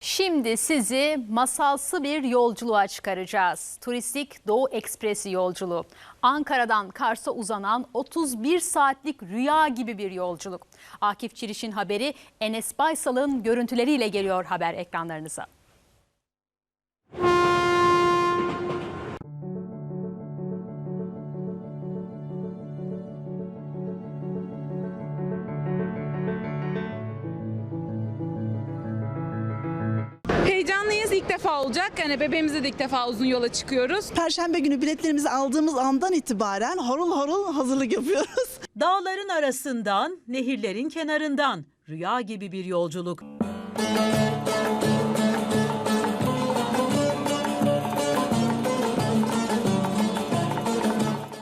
Şimdi sizi masalsı bir yolculuğa çıkaracağız. Turistik Doğu Ekspresi yolculuğu. Ankara'dan Kars'a uzanan 31 saatlik rüya gibi bir yolculuk. Akif Çiriş'in haberi Enes Baysal'ın görüntüleriyle geliyor haber ekranlarınıza. İlk defa olacak. Yani bebeğimizle de ilk defa uzun yola çıkıyoruz. Perşembe günü biletlerimizi aldığımız andan itibaren horul horul hazırlık yapıyoruz. Dağların arasından, nehirlerin kenarından rüya gibi bir yolculuk.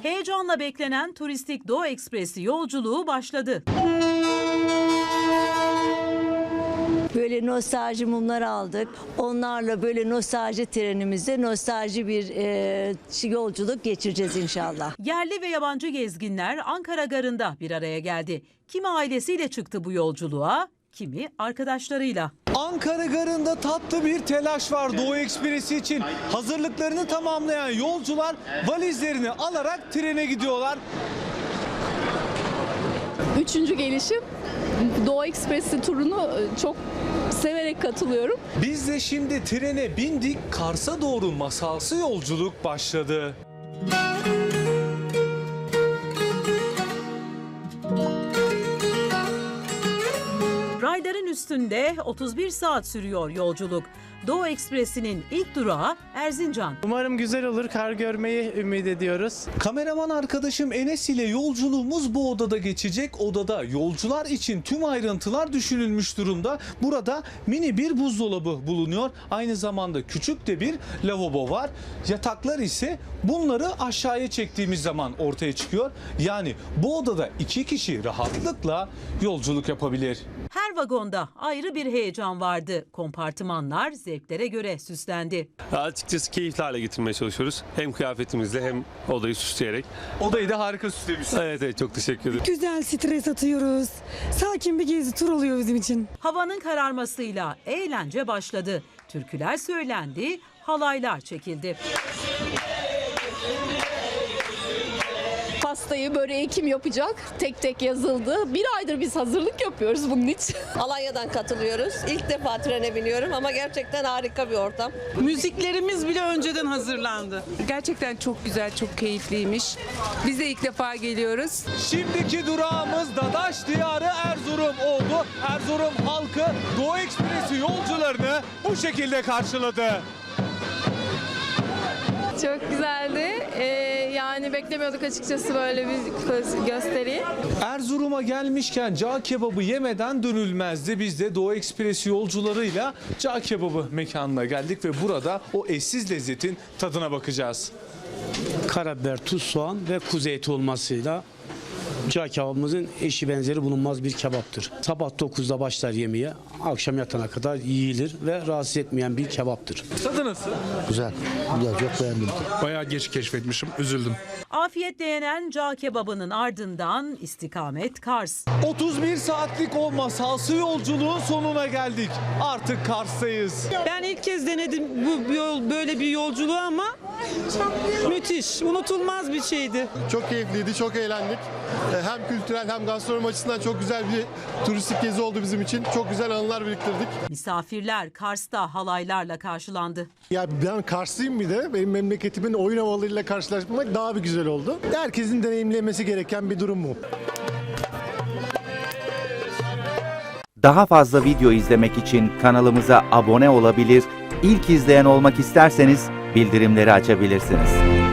Heyecanla beklenen turistik Doğu Ekspresi yolculuğu başladı. Böyle nostalji mumlar aldık. Onlarla böyle nostalji trenimizde nostalji bir e, yolculuk geçireceğiz inşallah. Yerli ve yabancı gezginler Ankara Garı'nda bir araya geldi. Kimi ailesiyle çıktı bu yolculuğa, kimi arkadaşlarıyla. Ankara Garı'nda tatlı bir telaş var Doğu Ekspresi için. Hazırlıklarını tamamlayan yolcular valizlerini alarak trene gidiyorlar. Üçüncü gelişim Doğu Ekspresi turunu e, çok severek katılıyorum. Biz de şimdi trene bindik. Kars'a doğru masalsı yolculuk başladı. Rayların üstünde 31 saat sürüyor yolculuk. Doğu Ekspresi'nin ilk durağı Erzincan. Umarım güzel olur. Kar görmeyi ümit ediyoruz. Kameraman arkadaşım Enes ile yolculuğumuz bu odada geçecek. Odada yolcular için tüm ayrıntılar düşünülmüş durumda. Burada mini bir buzdolabı bulunuyor. Aynı zamanda küçük de bir lavabo var. Yataklar ise bunları aşağıya çektiğimiz zaman ortaya çıkıyor. Yani bu odada iki kişi rahatlıkla yolculuk yapabilir. Her vagonda ayrı bir heyecan vardı. Kompartımanlar zevklere göre süslendi. Açıkçası keyifli hale getirmeye çalışıyoruz. Hem kıyafetimizle hem odayı süsleyerek. Odayı da harika süslemişsin. Evet evet çok teşekkür ederim. Güzel stres atıyoruz. Sakin bir gezi tur oluyor bizim için. Havanın kararmasıyla eğlence başladı. Türküler söylendi, halaylar çekildi. Pastayı, böreği kim yapacak? Tek tek yazıldı. Bir aydır biz hazırlık yapıyoruz bunun için. Alanya'dan katılıyoruz. İlk defa trene biniyorum ama gerçekten harika bir ortam. Müziklerimiz bile önceden hazırlandı. Gerçekten çok güzel, çok keyifliymiş. Biz de ilk defa geliyoruz. Şimdiki durağımız Dadaş Diyarı Erzurum oldu. Erzurum halkı Doğu Ekspresi yolcularını bu şekilde karşıladı. Çok güzeldi. Ee, yani beklemiyorduk açıkçası böyle bir gösteriyi. Erzurum'a gelmişken cağ kebabı yemeden dönülmezdi. Biz de Doğu Ekspresi yolcularıyla cağ kebabı mekanına geldik ve burada o eşsiz lezzetin tadına bakacağız. Karabiber, tuz, soğan ve kuzu eti olmasıyla cağ kebabımızın eşi benzeri bulunmaz bir kebaptır. Sabah 9'da başlar yemeğe, akşam yatana kadar yiyilir ve rahatsız etmeyen bir kebaptır. Tadı nasıl? Güzel. Güzel çok beğendim. Bayağı geç keşfetmişim. Üzüldüm. Afiyetle yenen cağ kebabının ardından istikamet Kars. 31 saatlik o masalsı yolculuğun sonuna geldik. Artık Kars'tayız. Ben ilk kez denedim bu yol, böyle bir yolculuğu ama müthiş, unutulmaz bir şeydi. Çok keyifliydi, çok eğlendik. Ee, Hem kültürel hem gastronomi açısından çok güzel bir turistik gezi oldu bizim için. Çok güzel anılar biriktirdik. Misafirler Kars'ta halaylarla karşılandı. Ya ben Karslıyım bir de. Benim memleketimin oyun havalarıyla karşılaşmak daha bir güzel oldu. Herkesin deneyimlemesi gereken bir durum bu. Daha fazla video izlemek için kanalımıza abone olabilir, ilk izleyen olmak isterseniz bildirimleri açabilirsiniz.